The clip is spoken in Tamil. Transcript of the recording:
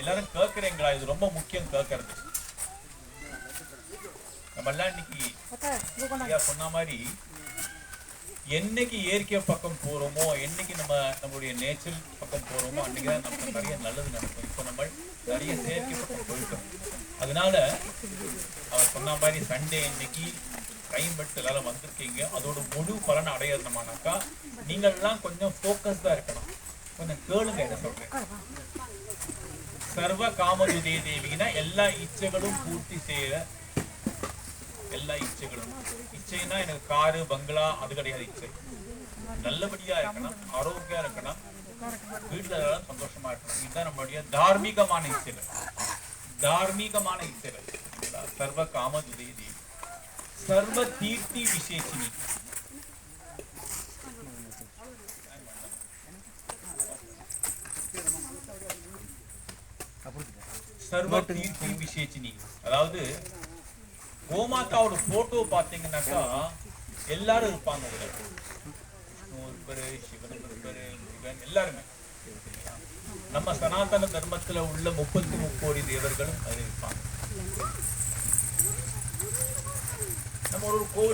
எல்லாரும் கேட்கறீங்களா இது ரொம்ப முக்கியம் கேட்கறது நம்ம எல்லாம் இன்னைக்கு சொன்ன மாதிரி என்னைக்கு இயற்கை பக்கம் போறோமோ என்னைக்கு நம்ம நம்மளுடைய நேச்சர் பக்கம் போறோமோ அன்னைக்கு தான் நமக்கு நிறைய நல்லது நடக்கும். இப்போ நம்ம நிறைய செயற்கை பக்கம் போயிட்டோம். அதனால அவர் சொன்ன மாதிரி சண்டே இன்னைக்கு டைம் பட்டு எல்லாரும் வந்திருக்கீங்க. அதோட முழு பலன் அடையணுமானாக்கா நீங்கள்லாம் கொஞ்சம் ஃபோக்கஸ்டா இருக்கணும். கொஞ்சம் கேளுங்க என்ன சொல்றேன். சர்வ காமதுதே தேவினா எல்லா இச்சைகளும் பூர்த்தி செய்யற எல்லா இச்சைகளும். இச்சைனா எனக்கு காரு பங்களா அது கிடையாது இச்சை. நல்லபடியா இருக்கணும் ஆரோக்கியம் இருக்கணும். வீட்டுல சந்தோஷமா இருக்கணும். இதுதான் நம்மளுடைய தார்மீகமான இச்சைகள். தார்மீகமான இச்சைகள். சர்வ காமதுதே தேவி. சர்வ தீர்த்தி விசேஷினி. சர்வ தீர்த்தி விசேஷினி. அதாவது கோமாதாவோட போட்டோ பாத்தீங்கன்னாக்கா எல்லாரும் இருப்பாங்க அதுல. விஷ்ணு இருப்பாரு சிவன் இருப்பாரு முருகன் எல்லாருமே? நம்ம சனாதன தர்மத்துல உள்ள முப்பத்தி முக்கோடி தேவர்களும் அதில் இருப்பாங்க. நம்ம ஒரு கோவில்